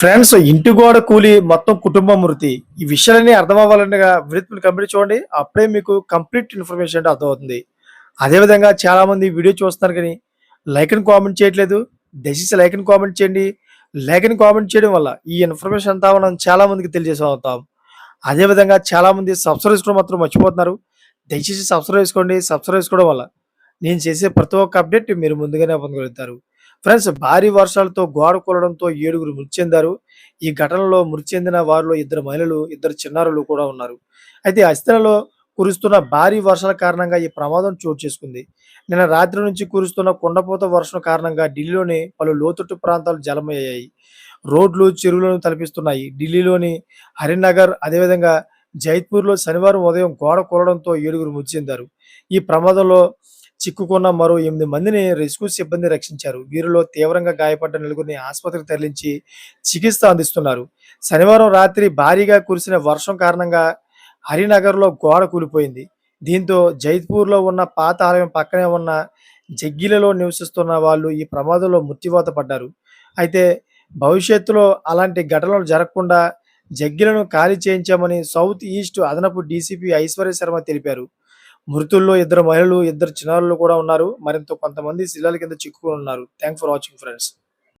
Friends ఇంటి గోడ కూలి మొత్తం కుటుంబ మృతి. ఈ విషయాలన్నీ అర్థం అవ్వాలనగా విడతలు కంప్లీట్ చూడండి. అప్పుడే మీకు కంప్లీట్ ఇన్ఫర్మేషన్ అంటే అర్థమవుతుంది. అదేవిధంగా చాలామంది వీడియో చూస్తున్నారు కానీ లైక్ అని కామెంట్ చేయట్లేదు. దయచేసి లైక్ అని కామెంట్ చేయండి. లైక్ అని కామెంట్ చేయడం వల్ల ఈ ఇన్ఫర్మేషన్ అంతా మనం చాలామందికి తెలియజేసే అవుతాం అదేవిధంగా చాలామంది సబ్స్క్రైబ్ చేసుకోవడం మాత్రం మర్చిపోతున్నారు. దయచేసి సబ్స్క్రైబ్ చేసుకోండి. సబ్స్క్రైబ్ చేసుకోవడం వల్ల నేను చేసే ప్రతి ఒక్క అప్డేట్ మీరు ముందుగానే పొందగలుగుతారు. ఫ్రెండ్స్ భారీ వర్షాలతో గోడ కూలడంతో ఏడుగురు మృతి చెందారు ఈ ఘటనలో మృతి చెందిన వారిలో ఇద్దరు మహిళలు ఇద్దరు చిన్నారులు కూడా ఉన్నారు. అయితే అస్థిరలో కురుస్తున్న భారీ వర్షాల కారణంగా ఈ ప్రమాదం చోటు చేసుకుంది. నిన్న రాత్రి నుంచి కురుస్తున్న కుండపోత వర్షం కారణంగా ఢిల్లీలోని పలు లోతట్టు ప్రాంతాలు జలమయ్యాయి. రోడ్లు చెరువులను తలపిస్తున్నాయి. ఢిల్లీలోని హరినగర్ అదేవిధంగా జైపూర్లో శనివారం ఉదయం గోడ కూలడంతో ఏడుగురు మృతి చెందారు ఈ ప్రమాదంలో చిక్కుకున్న మరో ఎనిమిది మందిని రెస్క్యూ సిబ్బంది రక్షించారు. వీరిలో తీవ్రంగా గాయపడ్డ నలుగురిని ఆసుపత్రికి తరలించి చికిత్స అందిస్తున్నారు. శనివారం రాత్రి భారీగా కురిసిన వర్షం కారణంగా హరినగర్లో గోడ కూలిపోయింది. దీంతో జైత్పూర్లో ఉన్న పాత ఆలయం పక్కనే ఉన్న జగ్గిలలో నివసిస్తున్న వాళ్ళు ఈ ప్రమాదంలో మృత్యువాత పడ్డారు. అయితే భవిష్యత్తులో అలాంటి ఘటనలు జరగకుండా జగ్గిలను ఖాళీ చేయించామని సౌత్ ఈస్ట్ అదనపు డీసీపీ ఐశ్వర్య శర్మ తెలిపారు. మృతుల్లో ఇద్దరు మహిళలు ఇద్దరు చిన్నారులు కూడా ఉన్నారు. మరింత కొంతమంది శిలాల కింద చిక్కుకుని ఉన్నారు. Thank for watching friends